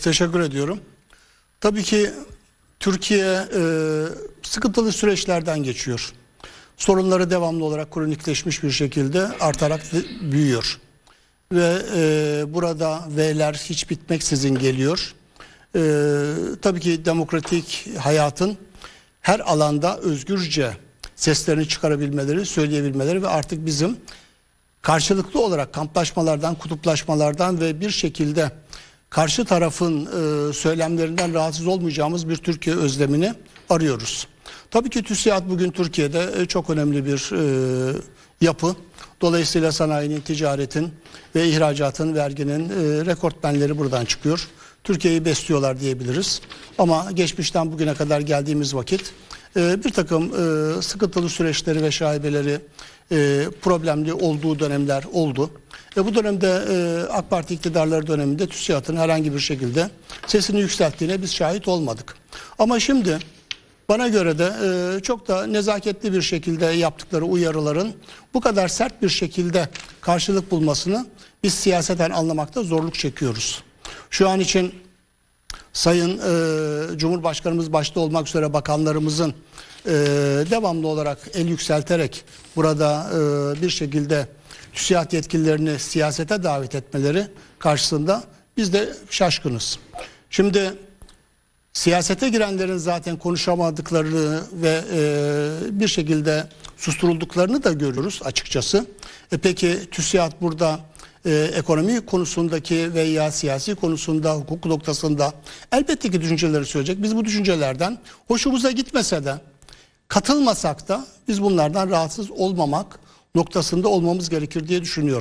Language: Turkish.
teşekkür ediyorum. Tabii ki Türkiye e, sıkıntılı süreçlerden geçiyor. Sorunları devamlı olarak kronikleşmiş bir şekilde artarak büyüyor. Ve e, burada V'ler hiç bitmeksizin geliyor. E, tabii ki demokratik hayatın her alanda özgürce seslerini çıkarabilmeleri, söyleyebilmeleri ve artık bizim karşılıklı olarak kamplaşmalardan, kutuplaşmalardan ve bir şekilde karşı tarafın e, söylemlerinden rahatsız olmayacağımız bir Türkiye özlemini arıyoruz. Tabii ki TÜSİAD bugün Türkiye'de e, çok önemli bir e, yapı. Dolayısıyla sanayinin, ticaretin ve ihracatın, verginin e, rekortmenleri buradan çıkıyor. Türkiye'yi besliyorlar diyebiliriz. Ama geçmişten bugüne kadar geldiğimiz vakit e, bir takım e, sıkıntılı süreçleri ve şaibeleri e, problemli olduğu dönemler oldu. E, bu dönemde e, AK Parti iktidarları döneminde TÜSİAD'ın herhangi bir şekilde sesini yükselttiğine biz şahit olmadık. Ama şimdi bana göre de e, çok da nezaketli bir şekilde yaptıkları uyarıların bu kadar sert bir şekilde karşılık bulmasını biz siyaseten anlamakta zorluk çekiyoruz. Şu an için Sayın e, Cumhurbaşkanımız başta olmak üzere bakanlarımızın e, devamlı olarak el yükselterek burada e, bir şekilde TÜSİAD yetkililerini siyasete davet etmeleri karşısında biz de şaşkınız. Şimdi siyasete girenlerin zaten konuşamadıklarını ve e, bir şekilde susturulduklarını da görüyoruz açıkçası. E peki TÜSİAD burada e, ekonomi konusundaki veya siyasi konusunda, hukuk noktasında elbette ki düşünceleri söyleyecek. Biz bu düşüncelerden hoşumuza gitmese de katılmasak da biz bunlardan rahatsız olmamak noktasında olmamız gerekir diye düşünüyorum.